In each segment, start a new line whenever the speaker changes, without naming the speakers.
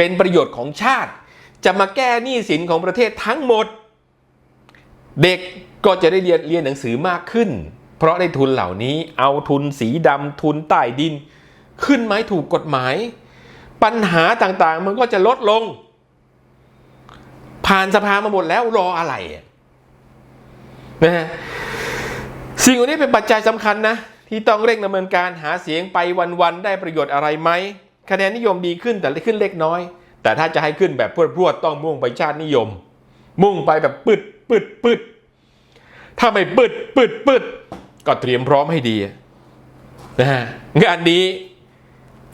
เป็นประโยชน์ของชาติ จะมาแก้หนี้สินของประเทศทั้งหมด เด็กก็จะได้เรียนเรียนหนังสือมากขึ้น เพราะได้ทุนเหล่านี้เอาทุนสีดำทุนใต้ดิน ขึ้นไหมถูกกฎหมาย ปัญหาต่างๆ มันก็จะลดลง ผ่านสภามาหมดแล้วรออะไรนะฮะสิ่งเหล่านี้เป็นปัจจัยสำคัญนะที่ต้องเร่งดำเนินการหาเสียงไปวันๆได้ประโยชน์อะไรไหม คะแนนนิยมดีขึ้นแต่ขึ้นเล็กน้อย แต่ถ้าจะให้ขึ้นแบบพรวดๆต้องมุ่งไปชาตินิยม มุ่งไปแบบปึดปึดปึดถ้าไม่ปึดปึดปึดก็เตรียมพร้อมให้ดีนะฮะงานนี้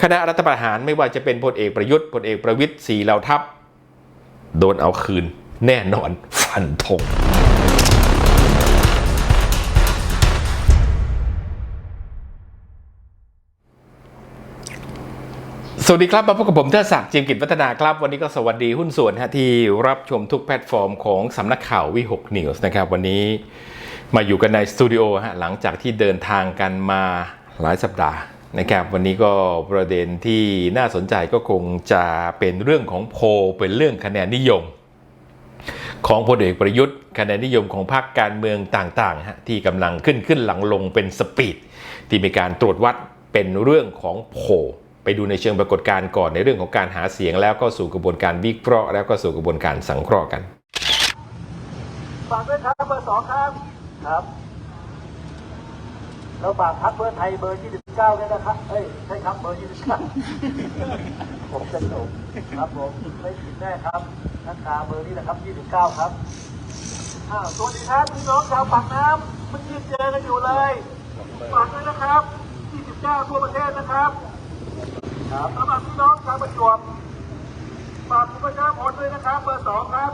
คณะรัฐประหารไม่ว่าจะเป็นพลเอกประยุทธ์พลเอกประวิตยสีเหล่าทัพ โดนเอาคืนแน่นอนฟันธง สวัสดีครับ มาพบกับผมเทดศักดิ์จียมกิจวัฒนาครับ วันนี้ก็สวัสดีหุ้นส่วนฮะที่รับชมทุกแพลตฟอร์มของสำนักข่าววิหกนิวส์นะครับ วันนี้มาอยู่กันในสตูดิโอฮะหลังจากที่เดินทางกันมาหลายสัปดาห์นะครับวันนี้ก็ประเด็นที่น่าสนใจก็คงจะเป็นเรื่องของโพลเป็นเรื่องคะแนนนิยม ของพลเอกประยุทธ์คะแนนนิยมของพรรคการเมืองต่างๆฮะที่กำลังขึ้นขึ้นหลังลงเป็นสปีดที่มีการตรวจวัดเป็นเรื่องของโพล ไปดูในเชิงปรากฏการณ์ก่อนในเรื่องของการหาเสียง แล้วก็สู่กระบวนการวิเคราะห์ แล้วก็สู่กระบวนการสังเคราะห์กัน
ฝากด้วยครับเบอร์สองครับครับแล้วฝากพักเบอร์ไทยเบอร์29ด้วยนะครับเอ้ยใช่ครับเบอร์29ผมจะส่งครับผมไม่ผิดแน่ครับนักกาเบอร์นี้แหละครับ29ครับอ้าวสวัสดีครับพี่น้องชาวปากน้ำเมื่อกี้เจอกันอยู่เลยฝากด้วยนะครับ29ทั่วประเทศนะครับ ครับสำหรับพี่น้องชาวประจวบฝากคุณประชาชนด้วยนะครับเบอร์สองครับ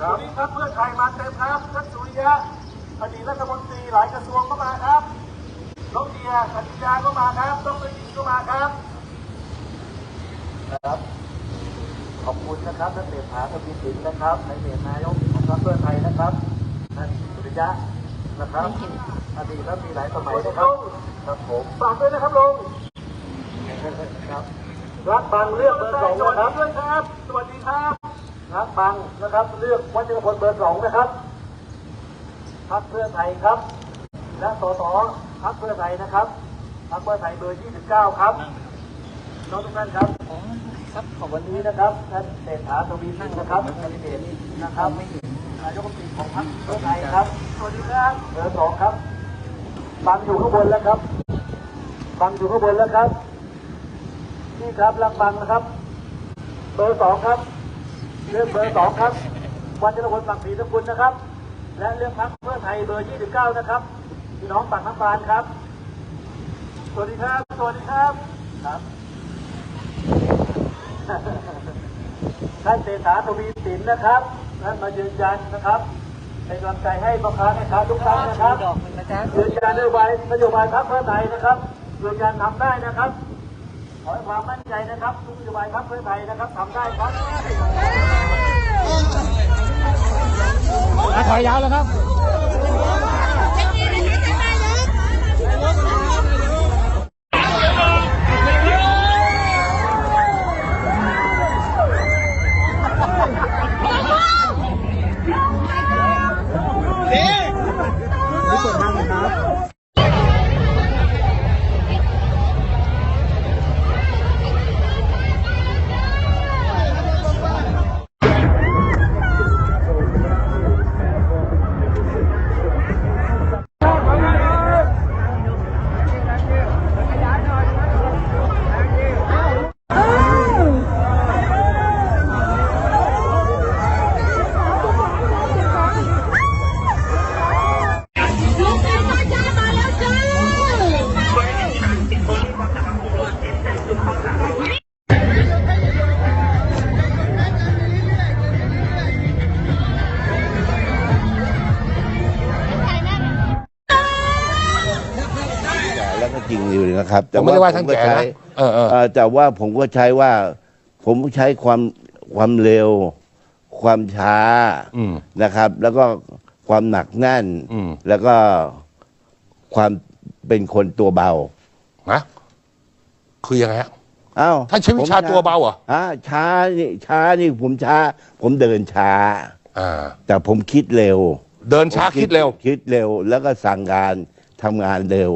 วันนี้ครับเพื่อไทยมาเต็มครับท่านสุริยะอดีตรัฐมนตรีหลายกระทรวงก็มาครับน้องเดียสัญญาก็มาครับต้องไปยิงก็มาครับครับ ขอบคุณนะครับท่านเศรษฐาทวีสินนะครับในเดชนายกของพรรคเพื่อไทยนะครับท่านสุริยะนะครับอดีตแล้วมีหลายสมัยนะครับครับผมฝากด้วยนะครับลุง ครับ รักบางเลือกเบอร์สองนะครับด้วยครับ สวัสดีครับ รักบังนะครับ เลือกวัชรพลเบอร์สองนะครับพรรคเพื่อไทยครับ และสสพรรคเพื่อไทยนะครับพรรคเพื่อไทยเบอร์29 ครับน้องทุกท่านครับครับของวันนี้นะครับท่านเศรษฐาทวีสินนะครับแคนดิเดตนะครับนายกรัฐมนตรีของพรรคเพื่อไทยครับสวัสดีครับเบอร์สองครับบังอยู่ข้างบนแล้วครับบังอยู่ข้างบนแล้วครับ นี่ครับรักบังนะครับ เบอร์สองครับ เรื่องเบอร์สองครับ วันจรพลฝั่งศรีสกุลนะครับ และเรื่องพักเพื่อไทยเบอร์29นะครับพี่น้องปากน้ำปานครับ สวัสดีครับ สวัสดีครับ ครับท่านเศรษฐาทวีสินนะครับท่านมายืนยันนะครับเป็นกำลังใจให้พ่อค้าแม่ค้าทุกท่านนะครับยืนยันนโยบายนโยบายพรรคเพื่อไทยนะครับยืนยันทำได้นะครับ อให้ความมั่นใจนะครับทุกนโยบายพรรคเพื่อไทยนะครับทำได้ครับ
ถอยยาวแล้วครับ
ครับ
ผมไม่ได้ว่าท่าน
ผก็
แก่นะ
ใช้
เออเออ
เอ่อแต่ว่าผมก็ใช้ว่า ผมใช้ความความเร็ว ความช้า
อืม
นะครับ แล้วก็ความหนักแน่น
อืม
แล้วก็ความเป็นคนตัวเบา
นะคือยังไงฮะ
อ้าว
ท่านใช้วิชา
ผม
ตัวเบาเหรอ
อ่าช้านี่ช้านี่ผมช้า ผมเดินช้า
อ่า
แต่ผมคิดเร็ว
เดินช้า
ผม
คิดเร็ว
คิดเร็วแล้วก็สั่งการทำงานเร็ว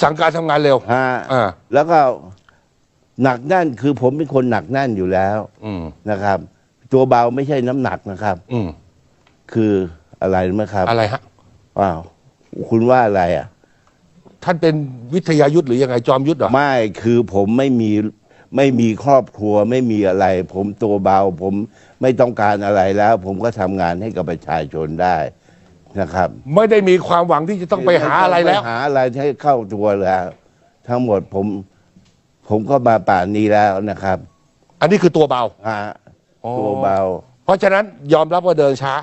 สั่งการทำงานเร็ว
ฮะ
อ่า
แล้วก็หนักแน่นคือผมเป็นคนหนักแน่นอยู่แล้ว
อืม
นะครับ ตัวเบาไม่ใช่น้ำหนักนะครับ
อืม
คืออะไรรู้ไหมครับ
อะไรฮะ
ว้าวคุณว่าอะไรอะ
ท่านเป็นวิทยายุทธหรือยังไงจอมยุทธเหรอ
ไม่คือผมไม่มีไม่มีครอบครัวไม่มีอะไร ผมตัวเบา ผมไม่ต้องการอะไรแล้ว ผมก็ทำงานให้กับประชาชนได้ นะครับ
ไม่ได้มีความหวังที่จะต้องไปหาอะไรแล้ว
ม่ต้งปหาอะไรให้เข้าตัวแล้ว ทั้งหมดผม ผมก็มาป่านนี้แล้วนะครับ
อันนี้คือตัวเบา
ฮะ
อ๋อ
ตัวเบา
เพราะฉะนั้นยอมรับว่าเดินช้า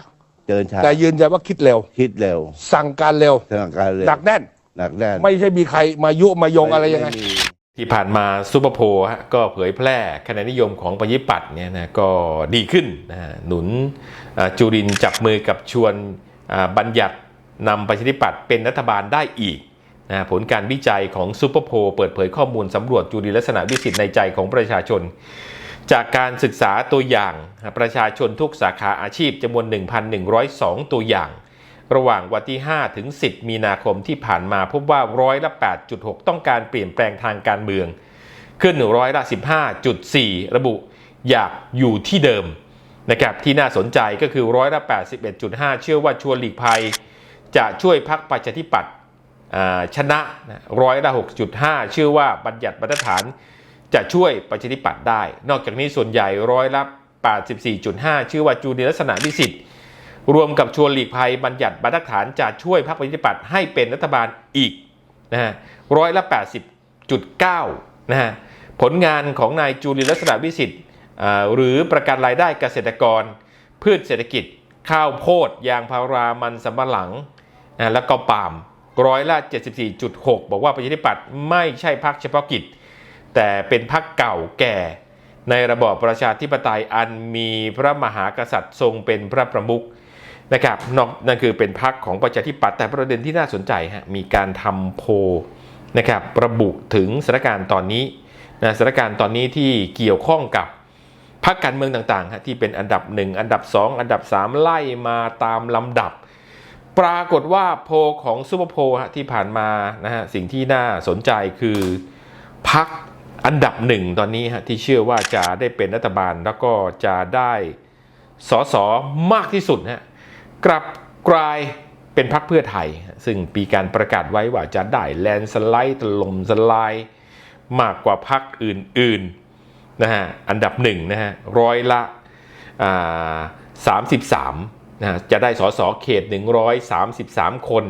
เดินช้า
แต่ยืนยันว่าคิดเร็ว
คิดเร็ว
สั่งการเร็ว
ทางการเร็ว
หนักแน่น
หนักแน่น
ไม่ใช่มีใครมายุมายงอะไรยังไง
ม่มี
ที่ผ่านมาซูเปอร์โพลฮะก็เผยแพร่คะแนนนิยมของประชาธิปัตย์เนี่ยนะก็ดีขึ้นนะฮะหนุนอ่าจุรินทร์จับมือกับชวนอ่า บัญญัตินำประชาธิปัตย์เป็นรัฐบาลได้อีกนะผลการวิจัยของซูเปอร์โพลเปิดเผยข้อมูลสำรวจจุลินลักษณะวิสิทธิ์ในใจของประชาชน จากการศึกษาตัวอย่างประชาชนทุกสาขาอาชีพจำนวน 1,102 ตัวอย่าง ระหว่างวันที่ 5 ถึง 10 มีนาคมที่ผ่านมาพบว่าร้อยละ 8.6 ต้องการเปลี่ยนแปลงทางการเมือง ขึ้นร้อยละ 15.4 ระบุอยากอยู่ที่เดิม นะครับที่น่าสนใจก็คือร้อยละ 81.5 เชื่อว่าชวนหลีกภัย จะช่วยพักประชาธิปัตย์ชนะร้อยละ 6.5 เชื่อว่าบัญญัติมาตรฐานจะช่วยประชาธิปัตย์ได้ นอกจากนี้ส่วนใหญ่ร้อยละ 84.5ชื่อว่าจูเนียลักษณะวิสิทธิ์รวมกับชวนหลีกภัยบัญญัติบรรฐานจะช่วยพรรคประชาธิปัตย์ให้เป็นรัฐบาลอีกนะฮะร้อยละ 80.9 นะฮะผลงานของนายจูเลียลักษณะวิสิทธิ์ หรือประกันรายได้เกษตรกร พืชเศรษฐกิจ ข้าวโพด ยางพารามันสำปะหลังนะแล้วก็ปาล์มร้อยละ 74.6 บอกว่าประชาธิปัตย์ไม่ใช่พรรคเฉพาะกิจ แต่เป็นพรรคเก่าแก่ ในระบอบประชาธิปไตยอันมีพระมหากษัตริย์ทรงเป็นพระประมุขนะครับนอกนั่นคือเป็นพรรคของประชาธิปัตย์แต่ประเด็นที่น่าสนใจฮะมีการทำโพนะครับระบุถึงสถานการณ์ตอนนี้นะสถานการณ์ตอนนี้ที่เกี่ยวข้องกับ พรรคการเมืองต่างๆที่เป็นอันดับ 1 อันดับ 2 อันดับ 3 ไล่มาตามลำดับ ปรากฏว่าโพของซูเปอร์โพที่ผ่านมานะฮะสิ่งที่น่าสนใจคือพรรคอันดับหนึ่งตอนนี้ฮะที่เชื่อว่าจะได้เป็นรัฐบาลแล้วก็จะได้สอสอมากที่สุดฮะกลับกลายเป็นพรรคเพื่อไทย ซึ่งปีการประกาศไว้ว่าจะได้แลนสไลด์ลมสไลายมากกว่าพรรคอื่นๆ นะฮะอันดับหนึ่งนะฮะร้อยละสามสิบสามนะฮะจะได้สสเขต 133 คน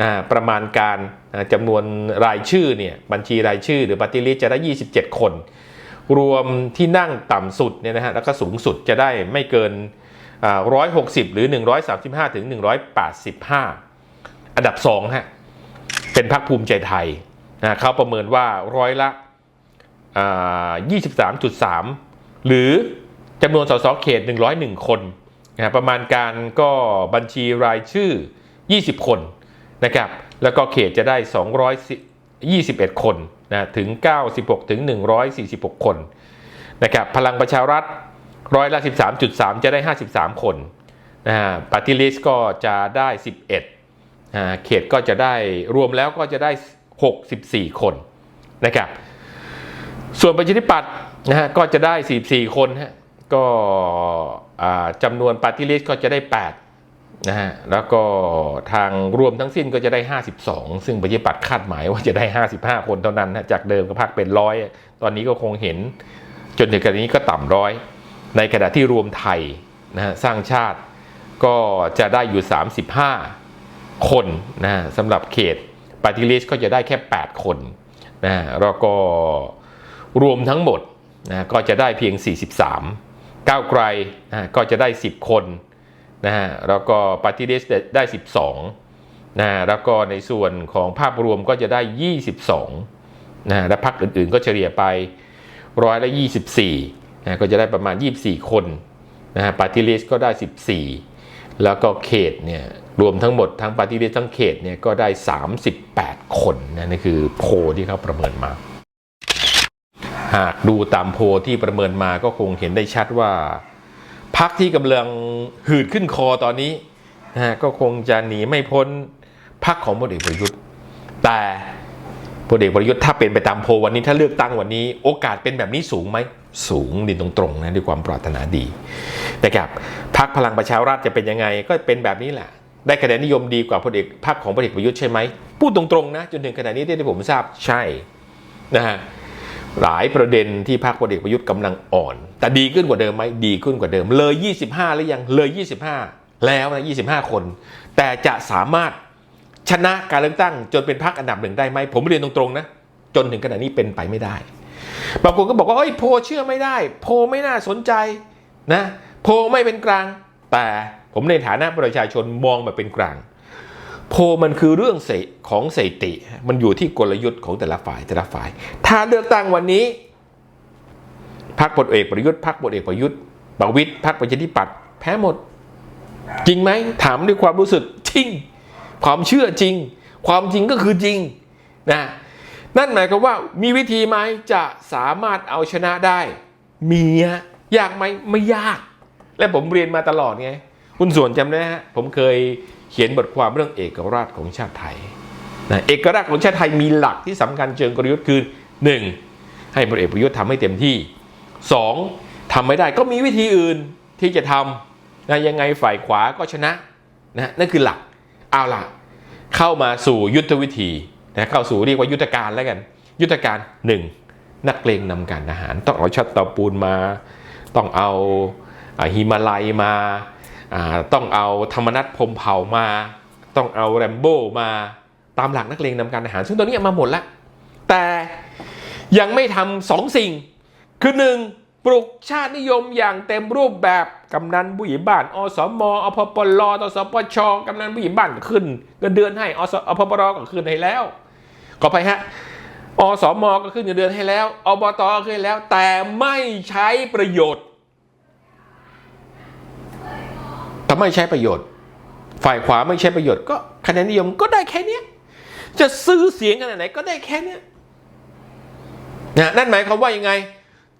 นะฮะประมาณการนะจำนวนรายชื่อเนี่ยบัญชีรายชื่อหรือปฏิริษจะได้ 27 คน รวมที่นั่งต่ำสุดเนี่ยนะฮะแล้วก็สูงสุดจะได้ไม่เกินร้อยหกสิบหรือ 135 ถึง 185 อันดับ2ฮะเป็นพรรคภูมิใจไทยนะเขาประเมินว่าร้อยละ 23.3 หรือจำนวนสสเขต 101 คนนะประมาณการก็บัญชีรายชื่อ 20 คนนะครับแล้วก็เขตจะได้ 221 คนนะถึง 96 ถึง 146 คนนะครับพลังประชารัฐร้อยละ 13.3 จะได้ 53 คนนะฮะปฏิลิสก็จะได้ 11อ่าเขตก็จะได้รวมแล้วก็จะได้ 64 คนนะครับ ส่วนประชาธิปัตย์นะฮะก็จะได้ 44 คนฮะก็จำนวนปาร์ตี้ลิสต์ก็จะได้ 8 นะฮะ แล้วก็ทางรวมทั้งสิ้นก็จะได้ 52 ซึ่งประชาธิปัตย์คาดหมายว่าจะได้ 55 คนเท่านั้นนะจากเดิมก็พักเป็นร้อย ตอนนี้ก็คงเห็นจนถึงขณะนี้ก็ต่ำร้อย ในขณะที่รวมไทยนะฮะสร้างชาติก็จะได้อยู่ 35 คนนะสำหรับเขตปาร์ตี้ลิสต์ก็จะได้แค่ 8 คนนะแล้วก็ รวมทั้งหมดนะก็จะได้เพียง 43 ก้าวไกลนะก็จะได้ 10 คนนะฮะแล้วก็ปฏิเดสได้ 12นะแล้วก็ในส่วนของภาพรวมก็จะได้ 22นะและพรรคอื่นๆก็เฉลี่ยไปร้อยละ24นะก็จะได้ประมาณ 24 คนนะฮะปฏิเลสก็ได้ 14 แล้วก็เขตเนี่ยรวมทั้งหมดทั้งปฏิเลสทั้งเขตเนี่ยก็ได้ 38 คนนะนี่คือโพที่เขาประเมินมา หากดูตามโพลที่ประเมินมาก็คงเห็นได้ชัดว่าพักที่กำลังหืดขึ้นคอตอนนี้นะก็คงจะหนีไม่พ้นพักของพลเอกประยุทธ์ แต่พลเอกประยุทธ์ถ้าเป็นไปตามโพลวันนี้ถ้าเลือกตั้งวันนี้ โอกาสเป็นแบบนี้สูงไหมสูงดินตรงๆนะด้วยความปรารถนาดีนะครับพักพลังประชารัฐจะเป็นยังไงก็เป็นแบบนี้แหละได้คะแนนนิยมดีกว่าพลเอกพรรคของพลเอกประยุทธ์ใช่ไหมพูดตรงๆนะจนถึงขณะนี้ที่ผมทราบใช่นะฮะ หลายประเด็นที่พรรคพลเอกประยุทธ์กำลังอ่อน แต่ดีขึ้นกว่าเดิมไหมดีขึ้นกว่าเดิม เลย 25 หรือยังเลย 25 แล้วนะ 25 คน แต่จะสามารถชนะการเลือกตั้ง จนเป็นพรรคอันดับหนึ่งได้ไหมผมเรียนตรงๆนะจนถึงขณะนี้เป็นไปไม่ได้บางคนก็บอกว่าเฮ้ยโพลเชื่อไม่ได้ โพลไม่น่าสนใจนะโพลไม่เป็นกลาง แต่ผมในฐานะประชาชนมองแบบเป็นกลาง โพลมันคือเรื่องเสของสถิติมันอยู่ที่กลยุทธ์ของแต่ละฝ่ายแต่ละฝ่าย ถ้าเลือกตั้งวันนี้พรรคพลเอกประยุทธ์พรรคพลเอกประยุทธ์ประวิตยพรรคประชาธิปัตย์แพ้หมด จริงไหมถามด้วยความรู้สึกจริง ความเชื่อจริง ความจริงก็คือจริงนะนั่นหมายความว่ามีวิธีไหมจะสามารถเอาชนะได้ มีฮะยากไหมไม่ยาก และผมเรียนมาตลอดไง คุณส่วนจำได้ฮะผมเคย เขียนบทความเรื่องเอกราชของชาติไทยนะเอกราชของชาติไทยมีหลักที่สำคัญเชิงกลยุทธ์คือ 1. ให้พลเอกประยุทธ์ทำให้เต็มที่ 2. ทำไม่ได้ก็มีวิธีอื่นที่จะทำนะยังไงฝ่ายขวาก็ชนะนะนั่นคือหลักเอาล่ะ เข้ามาสู่ยุทธวิธีนะเข้าสู่เรียกว่ายุทธการแล้วกัน ยุทธการ 1. นักเลงนำการทหาร ต้องเอาชัดตาปูนมา ต้องเอาฮิมาลัยมา ต้องเอาธรรมนัตพรมเผามา ต้องเอาแรมโบ้มาตามหลักนักเลงนำการทหาร ซึ่งตอนนี้มาหมดแล้ว แต่ยังไม่ทำสองสิ่ง คือหนึ่งปลุกชาตินิยมอย่างเต็มรูปแบบกำนันผู้หญ่บ้าน อสมอพปลตสปชกำนันผู้หญ่บ้านขึ้นเงินเดือนให้อสอพปรก็ขึ้นให้แล้วขอไปฮะอสมก็ขึ้นเงินเดือนให้แล้วอบตก็ขึ้นแล้ว แต่ไม่ใช้ประโยชน์ ถ้าไม่ใช้ประโยชน์ ฝ่ายขวาไม่ใช้ประโยชน์ก็คะแนนนิยมก็ได้แค่เนี้จะซื้อเสียงขนไหนก็ได้แค่เนี้นะนั่นหมายความว่ายังไง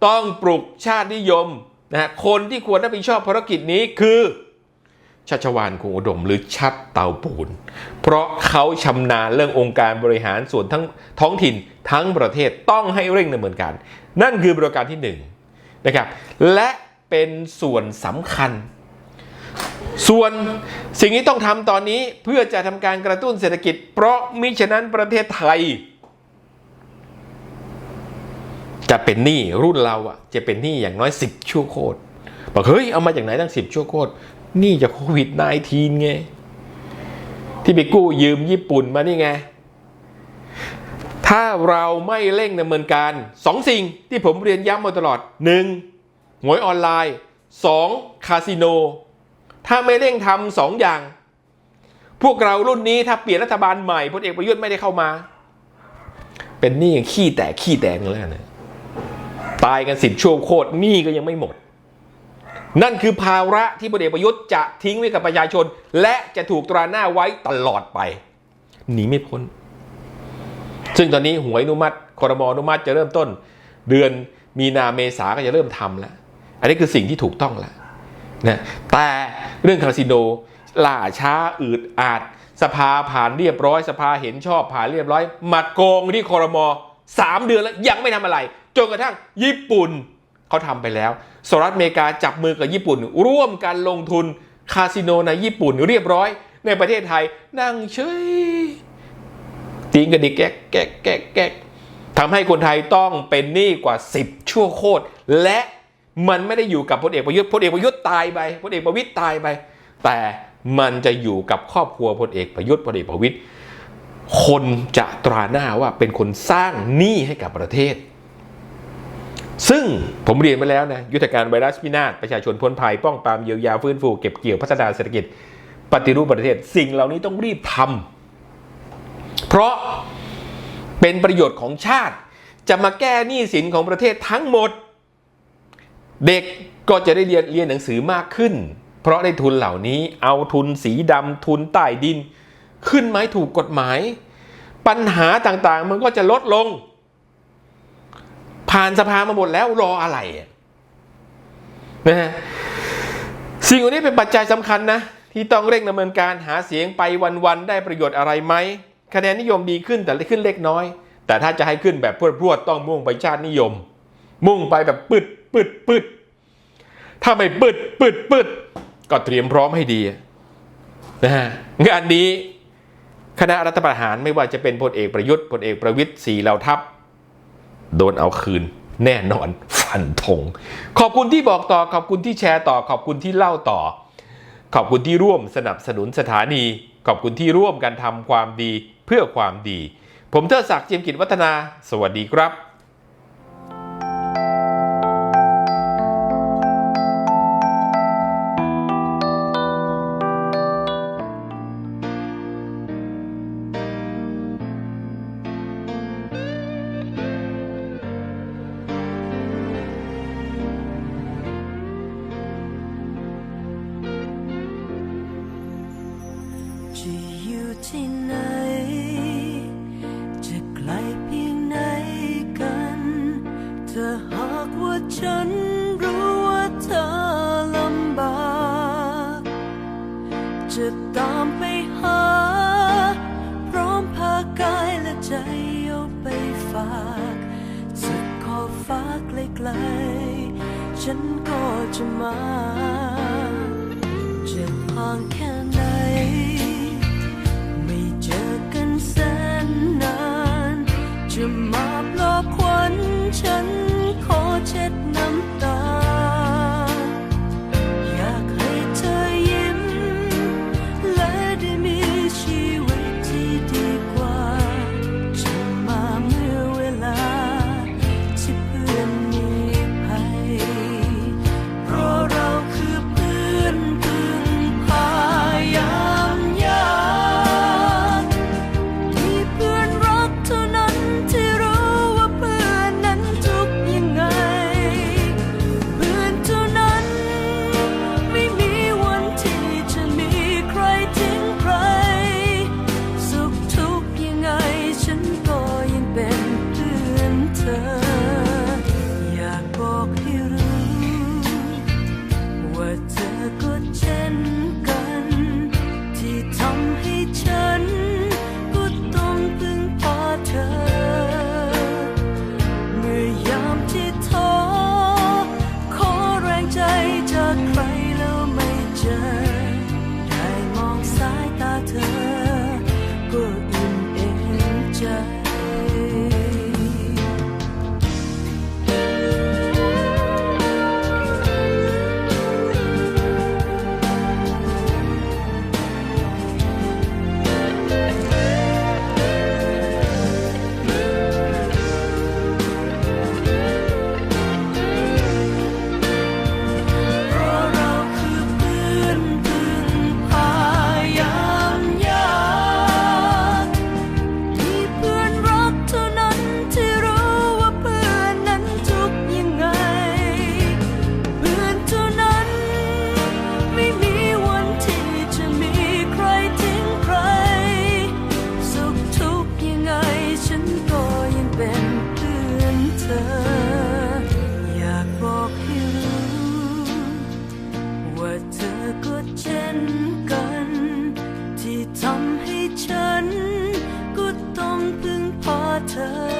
ต้องปลุกชาตินิยมนะฮะคนที่ควรรับผิดชอบภารกิจนี้คือชัชวานคงอุดมหรือชัดเตาปูน เพราะเขาชำนาญเรื่ององค์การบริหารส่วนทั้งท้องถิ่นทั้งประเทศต้องให้เร่งดำเนินการ นั่นคือบริการที่หนึ่งนะครับและเป็นส่วนสำคัญ ส่วนสิ่งที่ต้องทำตอนนี้เพื่อจะทำการกระตุ้นเศรษฐกิจ เพราะมิฉะนั้นประเทศไทย จะเป็นหนี้รุ่นเราอะจะเป็นหนี้อย่างน้อย 10 ชั่วโคตรบอกเฮ้ยเอามาจากไหนตั้ง 10 ชั่วโคตรหนี้จากโควิด -19 ไง ที่ไปกู้ยืมญี่ปุ่นมานี่ไง ถ้าเราไม่เร่งดำเนินการสองสิ่งที่ผมเรียนย้ำมาตลอด 1. หวยออนไลน์ 2. คาสิโน ถ้าไม่เร่งทำสองอย่าง พวกเรารุ่นนี้ถ้าเปลี่ยนรัฐบาลใหม่พลเอกประยุทธ์ไม่ได้เข้ามา เป็นหนี้ขี้แตกขี้แตกแล้วนะตายกันสิบชั่วโคตรหนี้ก็ยังไม่หมด นั่นคือภาระที่พลเอกประยุทธ์จะทิ้งไว้กับประชาชน และจะถูกตราหน้าไว้ตลอดไปหนีไม่พ้น ซึ่งตอนนี้หวยอนุมัติคอรมออนุมัติจะเริ่มต้น เดือนมีนาเมษาก็จะเริ่มทำแล้ว อันนี้คือสิ่งที่ถูกต้องแล้ว นะแต่เรื่องคาสิโนล่าช้าอืดอาด สภาผ่านเรียบร้อย สภาเห็นชอบผ่านเรียบร้อย มาโกงที่คอรมอสามเดือนแล้วยังไม่ทำอะไร จนกระทั่งญี่ปุ่นเขาทำไปแล้วสหรัฐอเมริกาจับมือกับญี่ปุ่น ร่วมกันลงทุนคาสิโนในญี่ปุ่นเรียบร้อย ในประเทศไทยนั่งเฉยตีนกันดิแก๊กแก๊กแก๊กแก๊กทำให้คนไทยต้องเป็นหนี้กว่า 10 ชั่วโคตรและ มันไม่ได้อยู่กับพลเอกประยุทธ์พลเอกประยุทธ์ตายไปพลเอกประวิตยตายไป แต่มันจะอยู่กับครอบครัวพลเอกประยุทธ์พลเอกประวิตยคนจะตราหน้าว่าเป็นคนสร้างหนี้ให้กับประเทศ ซึ่งผมเรียนไปแล้วนะยุทธการไวรัสพินาศประชาชนพ้นภัยป้องปรามเยียวยาฟื้นฟูเก็บเกี่ยวพัฒนาเศรษฐกิจปฏิรูปประเทศ สิ่งเหล่านี้ต้องรีบทำเพราะเป็นประโยชน์ของชาติจะมาแก้หนี้สินของประเทศทั้งหมด เด็กก็จะได้เรียนเรียนหนังสือมากขึ้น เพราะได้ทุนเหล่านี้เอาทุนสีดำทุนใต้ดิน ขึ้นไหมถูกกฎหมาย ปัญหาต่างๆ มันก็จะลดลง ผ่านสภามาหมดแล้วรออะไรนะฮะสิ่งเหล่านี้เป็นปัจจัยสำคัญนะที่ต้องเร่งดำเนินการหาเสียงไปวันๆได้ประโยชน์อะไรไหมคะแนนนิยมดีขึ้นแต่ขึ้นเล็กน้อย แต่ถ้าจะให้ขึ้นแบบพรวดๆต้องมุ่งไปชาตินิยม มุ่งไปแบบปึด ปึดปึดถ้าไม่ปึดปึดปึดก็เตรียมพร้อมให้ดีนะฮะงานนี้คณะรัฐประหารไม่ว่าจะเป็นพลเอกประยุทธ์พลเอกประวิตยสี่เหล่าทัพ โดนเอาคืนแน่นอนฟันธงขอบคุณที่บอกต่อขอบคุณที่แชร์ต่อ ขอบคุณที่เล่าต่อ ขอบคุณที่ร่วมสนับสนุนสถานี ขอบคุณที่ร่วมกันทำความดีเพื่อความดี ผมเทดศักดิ์เจียมกิจวัฒนา สวัสดีครับ
จะตามไปหา พร้อมพากายและใจเอาไปฝากสุดขอบฟ้าไกลๆฉันก็จะมาจะห่างแค่ 疼